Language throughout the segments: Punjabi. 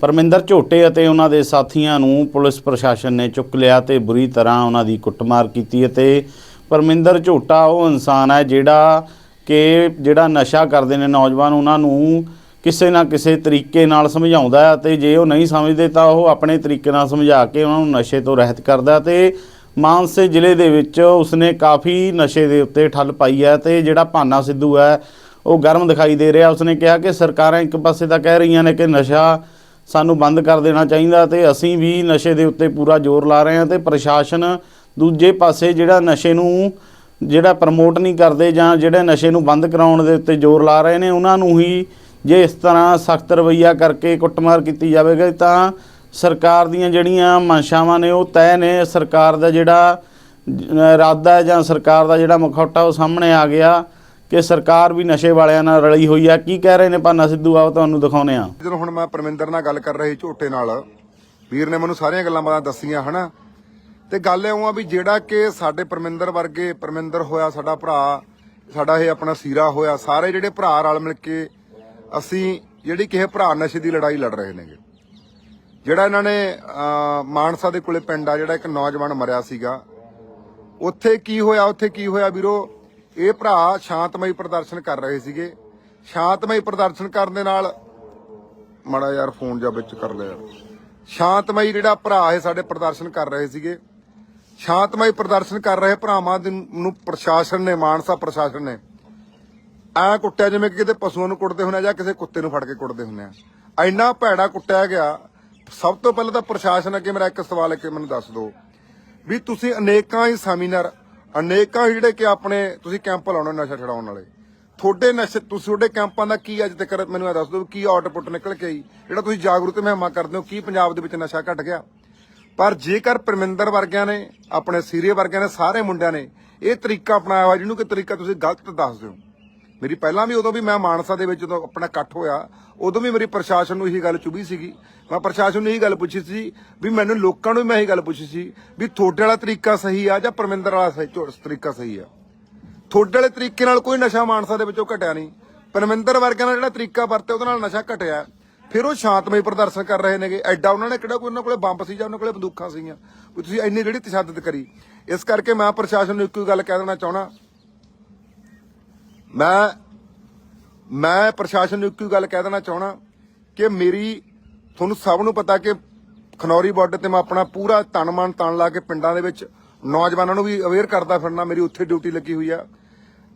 ਪਰਮਿੰਦਰ ਝੋਟੇ ਅਤੇ ਉਹਨਾਂ ਦੇ ਸਾਥੀਆਂ ਨੂੰ ਪੁਲਿਸ ਪ੍ਰਸ਼ਾਸਨ ਨੇ ਚੁੱਕ ਲਿਆ ਤੇ ਬੁਰੀ ਤਰ੍ਹਾਂ ਉਹਨਾਂ ਦੀ ਕੁੱਟਮਾਰ ਕੀਤੀ ਅਤੇ ਪਰਮਿੰਦਰ ਝੋਟਾ ਉਹ ਇਨਸਾਨ ਹੈ ਜਿਹੜਾ ਕਿ ਜਿਹੜਾ ਨਸ਼ਾ ਕਰਦੇ ਨੇ ਨੌਜਵਾਨ ਉਹਨਾਂ ਨੂੰ ਕਿਸੇ ਨਾ ਕਿਸੇ ਤਰੀਕੇ ਨਾਲ ਸਮਝਾਉਂਦਾ ਹੈ ਤੇ ਜੇ ਉਹ ਨਹੀਂ ਸਮਝਦੇ ਤਾਂ ਉਹ ਆਪਣੇ ਤਰੀਕੇ ਨਾਲ ਸਮਝਾ ਕੇ ਉਹਨਾਂ ਨੂੰ ਨਸ਼ੇ ਤੋਂ ਰਹਿਤ ਕਰਦਾ ਹੈ ਤੇ ਮਾਨਸੇ ਜ਼ਿਲ੍ਹੇ ਦੇ ਵਿੱਚ ਉਸਨੇ ਕਾਫੀ ਨਸ਼ੇ ਦੇ ਉੱਤੇ ਠੱਲ ਪਾਈ ਹੈ ਤੇ ਜਿਹੜਾ ਭਾਨਾ ਸਿੱਧੂ ਹੈ ਉਹ ਗਰਮ ਦਿਖਾਈ ਦੇ ਰਿਹਾ। ਉਸਨੇ ਕਿਹਾ ਕਿ ਸਰਕਾਰਾਂ ਇੱਕ ਪਾਸੇ ਤਾਂ ਕਹਿ ਰਹੀਆਂ ਨੇ ਕਿ ਨਸ਼ਾ ਸਾਨੂੰ ਬੰਦ ਕਰ ਦੇਣਾ ਚਾਹੀਦਾ ਤੇ ਅਸੀਂ ਵੀ ਨਸ਼ੇ ਦੇ ਉੱਤੇ ਪੂਰਾ ਜ਼ੋਰ ਲਾ ਰਹੇ ਹਾਂ ਤੇ ਪ੍ਰਸ਼ਾਸਨ ਦੂਜੇ ਪਾਸੇ ਜਿਹੜਾ ਨਸ਼ੇ ਨੂੰ ਜਿਹੜਾ ਪ੍ਰਮੋਟ ਨਹੀਂ ਕਰਦੇ ਜਾਂ ਜਿਹੜੇ ਨਸ਼ੇ ਨੂੰ ਬੰਦ ਕਰਾਉਣ ਦੇ ਉੱਤੇ ਜ਼ੋਰ ਲਾ ਰਹੇ ਨੇ, ਉਹਨਾਂ ਨੂੰ ਹੀ ਜੇ ਇਸ ਤਰ੍ਹਾਂ ਸਖਤ ਰਵੱਈਆ ਕਰਕੇ ਕੁੱਟਮਾਰ ਕੀਤੀ ਜਾਵੇਗੀ ਤਾਂ ਸਰਕਾਰ ਦੀਆਂ ਜਿਹੜੀਆਂ ਮਨਸ਼ਾਵਾਂ ਨੇ ਉਹ ਤੈਅ ਨੇ। ਸਰਕਾਰ ਦਾ ਜਿਹੜਾ ਇਰਾਦਾ ਜਾਂ ਸਰਕਾਰ ਦਾ ਜਿਹੜਾ ਮੁਖੌਟਾ ਉਹ ਸਾਹਮਣੇ ਆ ਗਿਆ। ਕਿ ਸਰਕਾਰ ਵੀ ਨਸ਼ੇ ਵਾਲਿਆਂ ਨਾਲ ਰਲੀ ਹੋਈ ਆ। ਕੀ ਕਹਿ ਰਹੇ ਨੇ ਭਾਨਾ ਸਿੱਧੂ? ਆਓ ਤੁਹਾਨੂੰ ਦਿਖਾਉਨੇ ਆ ਜਦੋਂ ਹੁਣ ਮੈਂ ਪਰਮਿੰਦਰ ਨਾਲ ਗੱਲ ਕਰ ਰਹੀ ਝੋਟੇ ਨਾਲ, ਵੀਰ ਨੇ ਮੈਨੂੰ ਸਾਰੀਆਂ ਗੱਲਾਂ ਬਾਤਾਂ ਦੱਸੀਆਂ, ਹਨਾ? ਤੇ ਗੱਲ ਇਹ ਆ ਵੀ ਜਿਹੜਾ ਕਿ ਸਾਡੇ ਪਰਮਿੰਦਰ ਵਰਗੇ, ਪਰਮਿੰਦਰ ਹੋਇਆ ਸਾਡਾ ਭਰਾ, ਸਾਡਾ ਇਹ ਆਪਣਾ ਸੀਰਾ ਹੋਇਆ, ਸਾਰੇ ਜਿਹੜੇ ਭਰਾ ਰਲ ਮਿਲ ਕੇ ਅਸੀਂ ਜਿਹੜੀ ਕਿਸੇ ਭਰਾ ਨਸ਼ੇ ਦੀ ਲੜਾਈ ਲੜ ਰਹੇ ਨੇਗੇ। ਜਿਹੜਾ ਇਹਨਾਂ ਨੇ ਮਾਨਸਾ ਦੇ ਕੋਲੇ ਪਿੰਡ ਆ, ਜਿਹੜਾ ਇੱਕ ਨੌਜਵਾਨ ਮਰਿਆ ਸੀਗਾ, ਉੱਥੇ ਕੀ ਹੋਇਆ, ਉੱਥੇ ਕੀ ਹੋਇਆ ਵੀਰੋ? ਇਹ ਭਰਾ ਸ਼ਾਂਤਮਈ ਪ੍ਰਦਰਸ਼ਨ ਕਰ ਰਹੇ ਸੀਗੇ। ਸ਼ਾਂਤਮਈ ਪ੍ਰਦਰਸ਼ਨ ਕਰਨ ਦੇ ਨਾਲ ਮਾੜਾ ਯਾਰ ਫੋਨ ਜਾਂ ਵਿੱਚ ਕਰ ਲਿਆ। ਸ਼ਾਂਤਮਈ ਜਿਹੜਾ ਭਰਾ ਹੈ ਸਾਡੇ ਪ੍ਰਦਰਸ਼ਨ ਕਰ ਰਹੇ ਸੀਗੇ। ਸ਼ਾਂਤਮਈ ਪ੍ਰਦਰਸ਼ਨ ਕਰ ਰਹੇ ਭਰਾਵਾਂ ਨੂੰ ਪ੍ਰਸ਼ਾਸਨ ਨੇ, ਮਾਨਸਾ ਪ੍ਰਸ਼ਾਸਨ ਨੇ। ਐ ਕੁੱਟਿਆ ਜਿਵੇਂ ਕਿ ਕਿਤੇ ਪਸ਼ੂਆਂ ਨੂੰ ਕੁੱਟਦੇ ਹੁੰਦੇ ਆ ਜਾਂ ਕਿਸੇ ਕੁੱਤੇ ਨੂੰ ਫੜ ਕੇ ਕੁੱਟਦੇ ਹੁੰਦੇ ਆ। ਇੰਨਾ ਭੈੜਾ ਕੁੱਟਿਆ ਗਿਆ। ਸਭ ਤੋਂ ਪਹਿਲਾਂ ਤਾਂ ਪ੍ਰਸ਼ਾਸਨ ਅੱਗੇ ਮੇਰਾ ਇੱਕ ਸਵਾਲ ਹੈ ਕਿ ਮੈਨੂੰ ਦੱਸ ਦਿਓ। ਵੀ ਤੁਸੀਂ ਅਨੇਕਾਂ ਹੀ ਸੈਮੀਨਾਰ ਅਨੇਕਾਂ ਜਿਹੜੇ ਕਿ ਆਪਣੇ ਤੁਸੀਂ ਕੈਂਪ ਲਾਉਣੇ ਨਸ਼ਾ ਛਡਾਉਣ ਵਾਲੇ। ਤੁਹਾਡੇ ਨਸ਼ੇ, ਤੁਸੀਂ ਤੁਹਾਡੇ ਕੈਂਪਾਂ ਦਾ ਕੀ ਅੱਜ ਤੱਕ ਮੈਨੂੰ ਇਹ ਦੱਸ ਦਿਓ ਵੀ ਕੀ ਆਊਟਪੁੱਟ ਨਿਕਲ ਕੇ ਆਈ। ਜਿਹੜਾ ਤੁਸੀਂ ਜਾਗਰੂਕ ਮਹਿਮਾ ਕਰਦੇ ਹੋ, ਕੀ ਪੰਜਾਬ ਦੇ ਵਿੱਚ ਨਸ਼ਾ ਘਟ ਗਿਆ? ਪਰ ਜੇਕਰ ਪਰਮਿੰਦਰ ਵਰਗਿਆਂ ਨੇ, ਆਪਣੇ ਸੀਰੇ ਵਰਗਿਆਂ ਨੇ, ਸਾਰੇ ਮੁੰਡਿਆਂ ਨੇ ਇਹ ਤਰੀਕਾ ਅਪਣਾਇਆ ਹੋਇਆ, ਜਿਹਨੂੰ ਕਿ ਤਰੀਕਾ ਤੁਸੀਂ ਗਲਤ ਦੱਸ ਦਿਓ। ਮੇਰੀ ਪਹਿਲਾਂ ਵੀ ਉਦੋਂ ਵੀ ਮੈਂ ਮਾਨਸਾ ਦੇ ਵਿੱਚ ਜਦੋਂ ਆਪਣਾ ਇਕੱਠ ਹੋਇਆ, ਉਦੋਂ ਵੀ ਮੇਰੀ ਪ੍ਰਸ਼ਾਸਨ ਨੂੰ ਇਹੀ ਗੱਲ ਚੁਭੀ ਸੀਗੀ। ਮੈਂ ਪ੍ਰਸ਼ਾਸਨ ਨੂੰ ਇਹੀ ਗੱਲ ਪੁੱਛੀ ਸੀ ਵੀ ਮੈਨੂੰ ਲੋਕਾਂ ਨੂੰ ਵੀ ਮੈਂ ਇਹੀ ਗੱਲ ਪੁੱਛੀ ਸੀ ਵੀ ਤੁਹਾਡੇ ਵਾਲਾ ਤਰੀਕਾ ਸਹੀ ਆ ਜਾਂ ਪਰਮਿੰਦਰ ਵਾਲਾ ਸਹੀ ਤਰੀਕਾ ਸਹੀ ਆ? ਤੁਹਾਡੇ ਵਾਲੇ ਤਰੀਕੇ ਨਾਲ ਕੋਈ ਨਸ਼ਾ ਮਾਨਸਾ ਦੇ ਵਿੱਚੋਂ ਘਟਿਆ ਨਹੀਂ। ਪਰਮਿੰਦਰ ਵਰਗਿਆਂ ਨਾਲ ਜਿਹੜਾ ਤਰੀਕਾ ਵਰਤਿਆ, ਉਹਦੇ ਨਾਲ ਨਸ਼ਾ ਘਟਿਆ। ਫਿਰ ਉਹ ਸ਼ਾਂਤਮਈ ਪ੍ਰਦਰਸ਼ਨ ਕਰ ਰਹੇ ਨੇਗੇ। ਐਡਾ ਉਹਨਾਂ ਨੇ ਕਿਹੜਾ ਕੋਈ ਉਹਨਾਂ ਕੋਲੇ ਬੰਬ ਸੀ ਜਾਂ ਉਹਨਾਂ ਕੋਲੇ ਬੰਦੂਕਾਂ ਸੀਗੀਆਂ? ਵੀ ਤੁਸੀਂ ਇੰਨੀ ਜਿਹੜੀ ਤਸ਼ੱਦਦ ਕਰੀ। ਇਸ ਕਰਕੇ ਮੈਂ ਪ੍ਰਸ਼ਾਸਨ ਨੂੰ ਇੱਕੋ ਹੀ ਗੱਲ ਕਹਿ ਦੇਣਾ ਚਾਹਣਾ ਮੈਂ ਮੈਂ ਪ੍ਰਸ਼ਾਸਨ ਨੂੰ ਇੱਕੋ ਗੱਲ ਕਹਿ ਦੇਣਾ ਚਾਹਣਾ ਕਿ ਮੇਰੀ, ਤੁਹਾਨੂੰ ਸਭ ਨੂੰ ਪਤਾ ਕਿ ਖਨੌਰੀ ਬਾਰਡਰ ਤੇ ਮੈਂ ਆਪਣਾ ਪੂਰਾ ਤਨ ਮਨ ਤਨ ਲਾ ਕੇ ਪਿੰਡਾਂ ਦੇ ਵਿੱਚ ਨੌਜਵਾਨਾਂ ਨੂੰ ਵੀ ਅਵੇਅਰ ਕਰਦਾ ਫਿਰਨਾ, ਮੇਰੀ ਉੱਥੇ ਡਿਊਟੀ ਲੱਗੀ ਹੋਈ ਆ।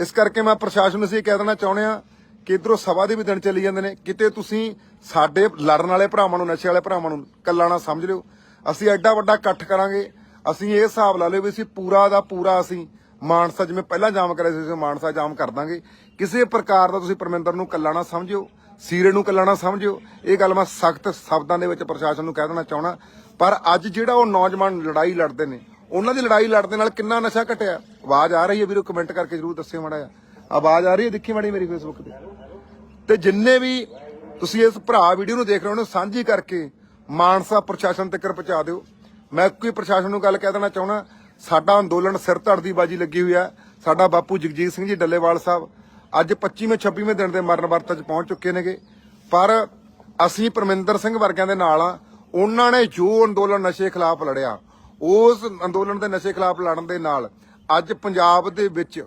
ਇਸ ਕਰਕੇ ਮੈਂ ਪ੍ਰਸ਼ਾਸਨ ਨੂੰ ਅਸੀਂ ਇਹ ਕਹਿ ਦੇਣਾ ਚਾਹੁੰਦੇ ਆ ਕਿ ਇਧਰੋਂ ਸਭਾ ਦੇ ਵੀ ਦਿਨ ਚੱਲੀ ਜਾਂਦੇ ਨੇ। ਕਿਤੇ ਤੁਸੀਂ ਸਾਡੇ ਲੜਨ ਵਾਲੇ ਭਰਾਵਾਂ ਨੂੰ, ਨਸ਼ੇ ਵਾਲੇ ਭਰਾਵਾਂ ਨੂੰ ਕੱਲਾ ਨਾ ਸਮਝ ਲਿਓ। ਅਸੀਂ ਐਡਾ ਵੱਡਾ ਇਕੱਠ ਕਰਾਂਗੇ। ਅਸੀਂ ਇਹ ਹਿਸਾਬ ਲਾ ਲਿਓ ਵੀ ਅਸੀਂ ਪੂਰਾ ਦਾ ਪੂਰਾ ਅਸੀਂ ਮਾਨਸਾ ਜਿਵੇਂ ਪਹਿਲਾਂ ਜਾਮ ਕਰਿਆ ਸੀ, ਅਸੀਂ ਮਾਨਸਾ ਜਾਮ ਕਰ ਦਾਂਗੇ। ਕਿਸੇ ਪ੍ਰਕਾਰ ਦਾ ਤੁਸੀਂ ਪਰਮਿੰਦਰ ਨੂੰ ਕੱਲਾ ਨਾ ਸਮਝਿਓ, ਸੀਰੇ ਨੂੰ ਕੱਲਾ ਨਾ ਸਮਝਿਓ। ਇਹ ਗੱਲ ਮੈਂ ਸਖਤ ਸ਼ਬਦਾਂ ਦੇ ਵਿੱਚ ਪ੍ਰਸ਼ਾਸਨ ਨੂੰ ਕਹਿ ਦੇਣਾ ਚਾਹਣਾ ਪਰ ਅੱਜ ਜਿਹੜਾ ਉਹ ਨੌਜਵਾਨ ਲੜਾਈ ਲੜਦੇ ਨੇ, ਉਹਨਾਂ ਦੀ ਲੜਾਈ ਲੜਦੇ ਨਾਲ ਕਿੰਨਾ ਨਸ਼ਾ ਘਟਿਆ? ਆਵਾਜ਼ ਆ ਰਹੀ ਹੈ ਵੀਰੋ, ਕਮੈਂਟ ਕਰਕੇ ਜਰੂਰ ਦੱਸਿਓ ਮਾੜਾ ਜਿਹਾ। ਆਵਾਜ਼ ਆ ਰਹੀ ਹੈ? ਦੇਖੀ ਮਾੜੀ ਮੇਰੀ ਫੇਸਬੁੱਕ ਤੇ। ਤੇ ਜਿੰਨੇ ਵੀ ਤੁਸੀਂ ਇਸ ਭਰਾ ਵੀਡੀਓ ਨੂੰ ਦੇਖ ਰਹੇ ਹੋ ਉਹਨੂੰ ਸਾਂਝੀ ਕਰਕੇ ਮਾਨਸਾ ਪ੍ਰਸ਼ਾਸਨ ਤੱਕ ਪਹੁੰਚਾ ਦਿਓ। ਮੈਂ ਕੋਈ ਪ੍ਰਸ਼ਾਸਨ ਨੂੰ ਗੱਲ ਕਹਿ ਦੇਣਾ ਚਾਹਣਾ ਸਾਡਾ ਅੰਦੋਲਨ ਸਿਰ ਧੜ ਦੀ ਬਾਜੀ ਲੱਗੀ ਹੋਈ ਹੈ। ਸਾਡਾ ਬਾਪੂ ਜਗਜੀਤ ਸਿੰਘ ਜੀ ਡੱਲੇਵਾਲ ਸਾਹਿਬ ਅੱਜ 25ਵੇਂ 26ਵੇਂ ਦਿਨ ਦੇ ਮਰਨ ਵਰਤ 'ਚ ਪਹੁੰਚ ਚੁੱਕੇ ਨੇਗੇ। ਪਰ ਅਸੀਂ ਪਰਮਿੰਦਰ ਸਿੰਘ ਵਰਗਿਆਂ ਦੇ ਨਾਲ ਆ। ਉਹਨਾਂ ਨੇ ਜੋ ਅੰਦੋਲਨ ਨਸ਼ੇ ਖਿਲਾਫ ਲੜਿਆ, ਉਸ ਅੰਦੋਲਨ ਦੇ ਨਸ਼ੇ ਖਿਲਾਫ ਲੜਨ ਦੇ ਨਾਲ ਅੱਜ ਪੰਜਾਬ ਦੇ ਵਿੱਚ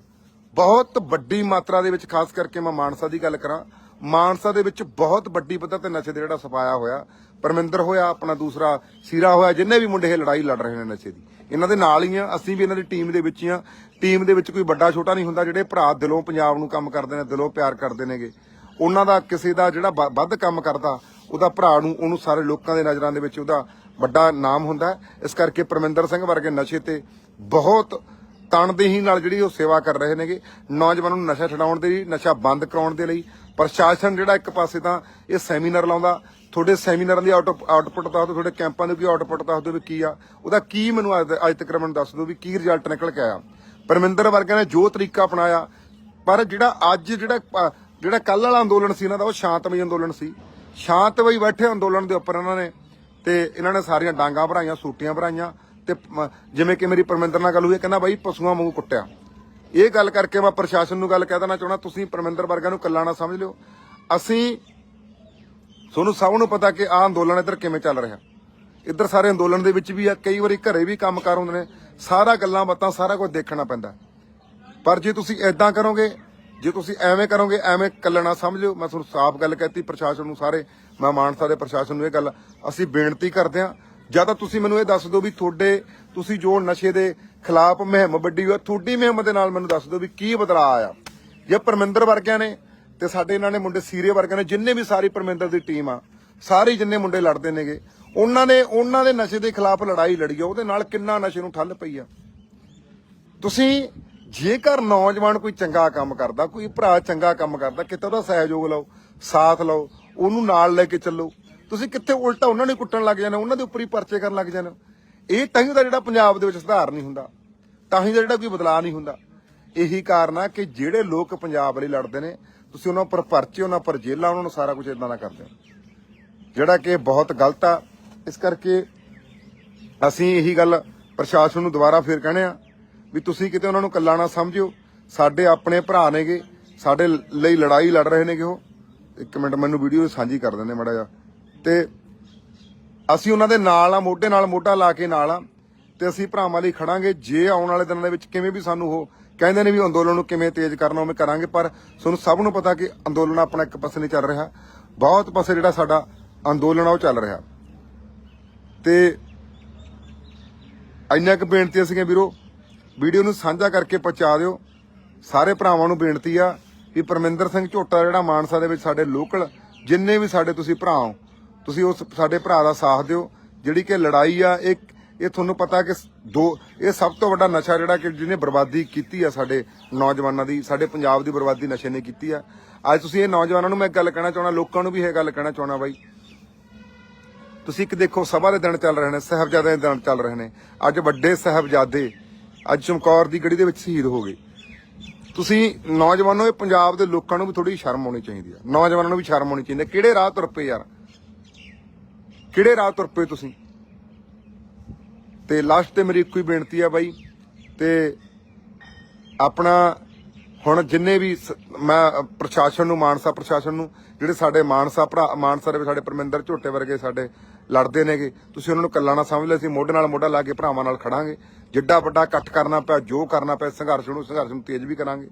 ਬਹੁਤ ਵੱਡੀ ਮਾਤਰਾ ਦੇ ਵਿੱਚ, ਖਾਸ ਕਰਕੇ ਮੈਂ ਮਾਨਸਾ ਦੀ ਗੱਲ ਕਰਾਂ ਮਾਨਸਾ ਦੇ ਵਿੱਚ ਬਹੁਤ ਵੱਡੀ ਪੱਧਰ ਤੇ ਨਸ਼ੇ ਦੇ ਜਿਹੜਾ ਸਫਾਇਆ ਹੋਇਆ, ਪਰਮਿੰਦਰ ਹੋਇਆ ਆਪਣਾ ਦੂਸਰਾ, ਸੀਰਾ ਹੋਇਆ, ਜਿੰਨੇ ਵੀ ਮੁੰਡੇ ਇਹ ਲੜਾਈ ਲੜ ਰਹੇ ਨੇ ਨਸ਼ੇ ਦੀ। ਇਹਨਾਂ ਦੇ ਨਾਲ ਹੀ ਆ, ਅਸੀਂ ਵੀ ਇਹਨਾਂ ਦੀ ਟੀਮ ਦੇ ਵਿੱਚ ਹੀ ਆ। ਟੀਮ ਦੇ ਵਿੱਚ ਕੋਈ ਵੱਡਾ ਛੋਟਾ ਨਹੀਂ ਹੁੰਦਾ, ਜਿਹੜੇ ਭਰਾ ਦਿਲੋਂ ਪੰਜਾਬ ਨੂੰ ਕੰਮ ਕਰਦੇ ਨੇ, ਦਿਲੋਂ ਪਿਆਰ ਕਰਦੇ ਨੇਗੇ। ਉਹਨਾਂ ਦਾ ਕਿਸੇ ਦਾ ਜਿਹੜਾ ਵੱਧ ਕੰਮ ਕਰਦਾ, ਉਹਦਾ ਭਰਾ ਨੂੰ, ਉਹਨੂੰ ਸਾਰੇ ਲੋਕਾਂ ਦੇ ਨਜ਼ਰਾਂ ਦੇ ਵਿੱਚ ਉਹਦਾ ਵੱਡਾ ਨਾਮ ਹੁੰਦਾ। ਇਸ ਕਰਕੇ ਪਰਮਿੰਦਰ ਸਿੰਘ ਵਰਗੇ ਨਸ਼ੇ ਤੇ ਬਹੁਤ ਤਣਦੇਹੀ ਨਾਲ ਜਿਹੜੀ ਉਹ ਸੇਵਾ ਕਰ ਰਹੇ ਨੇਗੇ। ਨੌਜਵਾਨਾਂ ਨੂੰ ਨਸ਼ਾ ਛਡਾਉਣ ਦੇ ਲਈ, ਨਸ਼ਾ ਬੰਦ ਕਰਾਉਣ ਦੇ ਲਈ ਪ੍ਰਸ਼ਾਸਨ ਜਿਹੜਾ ਇੱਕ ਪਾਸੇ ਤਾਂ ਇਹ ਸੈਮੀਨਾਰ ਲਾਉਂਦਾ, ਤੁਹਾਡੇ ਸੈਮੀਨਾਰਾਂ ਦੀ ਆਊਟ ਆਊਟਪੁੱਟ ਦੱਸ ਦਿਓ ਤੁਹਾਡੇ ਕੈਂਪਾਂ ਦੀ ਕੀ ਆਊਟਪੁੱਟ ਦੱਸ ਦਿਓ ਵੀ ਕੀ ਆ, ਉਹਦਾ ਕੀ ਮੈਨੂੰ ਅੱਜ ਅੱਜ ਤੱਕ ਮੈਨੂੰ ਦੱਸ ਦਿਓ ਵੀ ਕੀ ਰਿਜ਼ਲਟ ਨਿਕਲ ਕੇ ਆਇਆ। ਪਰਮਿੰਦਰ ਵਰਗਿਆਂ ਨੇ ਜੋ ਤਰੀਕਾ ਅਪਣਾਇਆ, ਪਰ ਜਿਹੜਾ ਅੱਜ ਜਿਹੜਾ ਜਿਹੜਾ ਕੱਲ ਵਾਲਾ ਅੰਦੋਲਨ ਸੀ ਇਹਨਾਂ ਦਾ, ਉਹ ਸ਼ਾਂਤਮਈ ਅੰਦੋਲਨ ਸੀ। ਸ਼ਾਂਤਮਈ ਬੈਠੇ ਅੰਦੋਲਨ ਦੇ ਉੱਪਰ ਇਹਨਾਂ ਨੇ, ਤੇ ਇਹਨਾਂ ਨੇ ਸਾਰੀਆਂ ਡਾਂਗਾ ਭਰਾਈਆਂ, ਸੂਟੀਆਂ ਭਰਾਈਆਂ, ਤੇ ਜਿਵੇਂ ਕਿ ਮੇਰੀ ਪਰਮਿੰਦਰ ਨਾਲ ਗੱਲ ਹੋਈ ਕਹਿੰਦਾ ਬਾਈ ਪਸ਼ੂਆਂ ਵਾਂਗੂ ਕੁੱਟਿਆ। ਇਹ ਗੱਲ ਕਰਕੇ ਮੈਂ ਪ੍ਰਸ਼ਾਸਨ ਨੂੰ ਗੱਲ ਕਹਿ ਦੇਣਾ ਚਾਹਣਾ ਤੁਸੀਂ ਪਰਮਿੰਦਰ ਵਰਗਿਆਂ ਨੂੰ ਕੱਲਾ ਨਾ ਸਮਝ ਲਿਓ। ਅਸੀਂ ਤੁਹਾਨੂੰ ਸਭ ਨੂੰ ਪਤਾ ਕਿ ਆਹ ਅੰਦੋਲਨ ਇੱਧਰ ਕਿਵੇਂ ਚੱਲ ਰਿਹਾ। ਇੱਧਰ ਸਾਰੇ ਅੰਦੋਲਨ ਦੇ ਵਿੱਚ ਵੀ ਆ, ਕਈ ਵਾਰੀ ਘਰੇ ਵੀ ਕੰਮਕਾਰ ਹੁੰਦੇ ਨੇ। ਸਾਰਾ ਗੱਲਾਂ ਬਾਤਾਂ, ਸਾਰਾ ਕੁਝ ਦੇਖਣਾ ਪੈਂਦਾ। ਪਰ ਜੇ ਤੁਸੀਂ ਐਦਾਂ ਕਰੋਗੇ, ਜੇ ਤੁਸੀਂ ਐਵੇਂ ਕਰੋਗੇ, ਐਵੇਂ ਕੱਲਣਾ ਸਮਝ ਲਿਓ। ਮੈਂ ਤੁਹਾਨੂੰ ਸਾਫ਼ ਗੱਲ ਕਹਿਤੀ ਪ੍ਰਸ਼ਾਸਨ ਨੂੰ ਸਾਰੇ, ਮੈਂ ਮਾਨਸਾ ਦੇ ਪ੍ਰਸ਼ਾਸਨ ਨੂੰ ਇਹ ਗੱਲ, ਅਸੀਂ ਬੇਨਤੀ ਕਰਦੇ ਹਾਂ ਜਾਂ ਤਾਂ ਤੁਸੀਂ ਮੈਨੂੰ ਇਹ ਦੱਸ ਦਿਓ ਵੀ ਤੁਹਾਡੇ, ਤੁਸੀਂ ਜੋ ਨਸ਼ੇ ਦੇ ਖਿਲਾਫ ਮੁਹਿੰਮ ਵੱਡੀ ਹੋਈ ਤੁਹਾਡੀ ਮੁਹਿੰਮ ਦੇ ਨਾਲ ਮੈਨੂੰ ਦੱਸ ਦਿਓ ਵੀ ਕੀ ਬਦਲਾਅ ਆਇਆ। ਜੇ ਪਰਮਿੰਦਰ ਵਰਗਿਆਂ ਨੇ ਤੇ ਸਾਡੇ ਇਹਨਾਂ ਨੇ ਮੁੰਡੇ ਸੀਰੇ ਵਰਗਿਆਂ ਨੇ ਜਿੰਨੇ ਵੀ ਸਾਰੀ ਪਰਮਿੰਦਰ ਦੀ ਟੀਮ ਆ, ਸਾਰੇ ਜਿੰਨੇ ਮੁੰਡੇ ਲੜਦੇ ਨੇਗੇ, ਉਹਨਾਂ ਨੇ, ਉਹਨਾਂ ਦੇ ਨਸ਼ੇ ਦੇ ਖਿਲਾਫ ਲੜਾਈ ਲੜੀ ਆ, ਉਹਦੇ ਨਾਲ ਕਿੰਨਾ ਨਸ਼ੇ ਨੂੰ ਠੱਲ ਪਈ ਆ। ਤੁਸੀਂ ਜੇਕਰ ਨੌਜਵਾਨ ਕੋਈ ਚੰਗਾ ਕੰਮ ਕਰਦਾ, ਕੋਈ ਭਰਾ ਚੰਗਾ ਕੰਮ ਕਰਦਾ, ਕਿਤੇ ਉਹਦਾ ਸਹਿਯੋਗ ਲਓ, ਸਾਥ ਲਓ, ਉਹਨੂੰ ਨਾਲ ਲੈ ਕੇ ਚੱਲੋ ਤੁਸੀਂ ਕਿੱਥੇ ਉਲਟਾ ਉਹਨਾਂ ਨੂੰ ਕੁੱਟਣ ਲੱਗ ਜਾਣਾ ਉਹਨਾਂ ਦੇ ਉੱਪਰ ਹੀ ਪਰਚੇ ਕਰਨ ਲੱਗ ਜਾਣਾ ਇਹ ਤਾਂ ਹੀ ਦਾ ਜਿਹੜਾ ਪੰਜਾਬ ਦੇ ਵਿੱਚ ਸੁਧਾਰ ਨਹੀਂ ਹੁੰਦਾ, ਤਾਂ ਹੀ ਦਾ ਜਿਹੜਾ ਕੋਈ ਬਦਲਾਅ ਨਹੀਂ ਹੁੰਦਾ। ਇਹੀ ਕਾਰਨ ਆ ਕਿ ਜਿਹੜੇ ਲੋਕ ਪੰਜਾਬ ਲਈ ਲੜਦੇ ਨੇ, ਤੁਸੀਂ ਉਹਨਾਂ ਉੱਪਰ ਪਰਚੇ, ਉਹਨਾਂ ਉੱਪਰ ਜੇਲਾਂ ਉਹਨਾਂ ਨੂੰ ਸਾਰਾ ਕੁਝ ਇਦਾਂ ਦਾ ਕਰਦੇ ਹੋ। ਜਿਹੜਾ ਕਿ ਬਹੁਤ ਗਲਤ ਆ, ਇਸ ਕਰਕੇ ਅਸੀਂ ਇਹੀ ਗੱਲ ਪ੍ਰਸ਼ਾਸਨ ਨੂੰ ਦੁਬਾਰਾ ਫੇਰ ਕਹਿੰਦੇ ਆ ਵੀ ਤੁਸੀਂ ਕਿਤੇ ਉਹਨਾਂ ਨੂੰ ਕੱਲਾ ਨਾ ਸਮਝਿਓ। ਸਾਡੇ ਆਪਣੇ ਭਰਾ ਨੇਗੇ, ਸਾਡੇ ਲਈ ਲੜਾਈ ਲੜ ਰਹੇ ਨੇਗੇ ਉਹ। ਇੱਕ ਮਿੰਟ, ਮੈਨੂੰ ਵੀਡੀਓ ਸਾਂਝੀ ਕਰ ਦਿੰਦੇ ਮੜਾ ਜਿਹਾ। ਤੇ ਅਸੀਂ ਉਹਨਾਂ ਦੇ ਨਾਲ ਆ, ਮੋਢੇ ਨਾਲ ਮੋਢਾ ਲਾ ਕੇ ਨਾਲ ਆ, ਤੇ ਅਸੀਂ ਭਰਾਵਾਂ ਲਈ ਖੜਾਂਗੇ। ਜੇ ਆਉਣ ਵਾਲੇ ਦਿਨਾਂ ਦੇ ਵਿੱਚ ਕਿਵੇਂ ਵੀ ਸਾਨੂੰ ਉਹ ਕਹਿੰਦੇ ਨੇ ਵੀ ਅੰਦੋਲਨ ਨੂੰ ਕਿਵੇਂ ਤੇਜ਼ ਕਰਨਾ, ਉਵੇਂ ਕਰਾਂਗੇ, ਪਰ ਤੁਹਾਨੂੰ ਸਭ ਨੂੰ ਪਤਾ ਕਿ ਅੰਦੋਲਨ ਆਪਣਾ ਇੱਕ ਪਾਸੇ ਨਹੀਂ ਚੱਲ ਰਿਹਾ। ਬਹੁਤ ਪਾਸੇ ਜਿਹੜਾ ਸਾਡਾ ਅੰਦੋਲਨ ਆ, ਉਹ ਚੱਲ ਰਿਹਾ। ਤੇ ਇੰਨਾ ਕੁ ਬੇਨਤੀ ਸੀਗੇ ਵੀਰੋ, ਵੀਡੀਓ ਨੂੰ ਸਾਂਝਾ ਕਰਕੇ ਪਹੁੰਚਾ ਦਿਓ। ਸਾਰੇ ਭਰਾਵਾਂ ਨੂੰ ਬੇਨਤੀ ਆ ਕਿ ਪਰਮਿੰਦਰ ਸਿੰਘ ਝੋਟਾ, ਜਿਹੜਾ ਮਾਨਸਾ ਦੇ ਵਿੱਚ ਸਾਡੇ ਲੋਕਲ, ਜਿੰਨੇ ਵੀ ਸਾਡੇ ਤੁਸੀਂ ਭਰਾ ਹੋ ਤੁਸੀਂ ਉਸ ਸਾਡੇ ਭਰਾ ਦਾ ਸਾਥ ਦਿਓ। ਜਿਹੜੀ ਕਿ ਲੜਾਈ ਆ, ਇਹ ਇਹ ਤੁਹਾਨੂੰ ਪਤਾ ਕਿ ਦੋ ਇਹ ਸਭ ਤੋਂ ਵੱਡਾ ਨਸ਼ਾ ਜਿਹੜਾ ਕਿ ਜਿਹਨੇ ਬਰਬਾਦੀ ਕੀਤੀ ਆ ਸਾਡੇ ਨੌਜਵਾਨਾਂ ਦੀ, ਸਾਡੇ ਪੰਜਾਬ ਦੀ ਬਰਬਾਦੀ ਨਸ਼ੇ ਨੇ ਕੀਤੀ ਆ। ਅੱਜ ਤੁਸੀਂ ਇਹ ਨੌਜਵਾਨਾਂ ਨੂੰ ਮੈਂ ਇੱਕ ਗੱਲ ਕਹਿਣਾ ਚਾਹਣਾ ਲੋਕਾਂ ਨੂੰ ਵੀ ਇਹ ਗੱਲ ਕਹਿਣਾ ਚਾਹਣਾ ਬਾਈ। ਤੁਸੀਂ ਇੱਕ ਦੇਖੋ, ਸਭਾ ਦੇ ਦਿਨ ਚੱਲ ਰਹੇ ਨੇ ਸਾਹਿਬਜ਼ਾਦੇ ਦੇ ਦਿਨ ਚੱਲ ਰਹੇ ਨੇ। ਅੱਜ ਵੱਡੇ ਸਾਹਿਬਜ਼ਾਦੇ, ਅੱਜ ਚਮਕੌਰ ਦੀ ਗੜੀ ਦੇ ਵਿੱਚ ਸ਼ਹੀਦ ਹੋ ਗਏ। ਤੁਸੀਂ ਨੌਜਵਾਨੋ, ਇਹ ਪੰਜਾਬ ਦੇ ਲੋਕਾਂ ਨੂੰ ਵੀ ਥੋੜੀ ਸ਼ਰਮ ਆਉਣੀ ਚਾਹੀਦੀ ਆ। ਨੌਜਵਾਨਾਂ ਨੂੰ ਵੀ ਸ਼ਰਮ ਆਉਣੀ ਚਾਹੀਦੀ ਆ। ਕਿਹੜੇ ਰਾਹ ਤੁਰ ਪਏ ਯਾਰ? ਕਿਹੜੇ ਰਾਹ ਤੁਰ ਪਏ ਤੁਸੀਂ? ਤੇ ਲਾਸਟ ਤੇ ਮੇਰੀ ਇੱਕੋ ਹੀ ਬੇਨਤੀ ਆ ਬਾਈ, ਤੇ ਆਪਣਾ ਹੁਣ ਜਿੰਨੇ ਵੀ ਸ- ਮੈਂ, ਪ੍ਰਸ਼ਾਸਨ ਨੂੰ, ਮਾਨਸਾ ਪ੍ਰਸ਼ਾਸਨ ਨੂੰ, ਜਿਹੜੇ ਸਾਡੇ ਮਾਨਸਾ ਭਰਾ, ਮਾਨਸਾ ਦੇ ਸਾਡੇ ਪਰਮਿੰਦਰ ਝੋਟੇ ਵਰਗੇ ਸਾਡੇ ਲੜਦੇ ਨੇਗੇ, ਤੁਸੀਂ ਉਹਨਾਂ ਨੂੰ ਕੱਲਾ ਨਾ ਸਮਝ ਲਿਓ ਅਸੀਂ ਮੋਢੇ ਨਾਲ ਮੋਢਾ ਲਾ ਕੇ ਭਰਾਵਾਂ ਨਾਲ ਖੜਾਂਗੇ। ਜਿੱਡਾ ਵੱਡਾ ਇਕੱਠ ਕਰਨਾ ਪਿਆ, ਜੋ ਕਰਨਾ ਪਿਆ, ਸੰਘਰਸ਼ ਨੂੰ ਸੰਘਰਸ਼ ਨੂੰ ਤੇਜ਼ ਵੀ ਕਰਾਂਗੇ।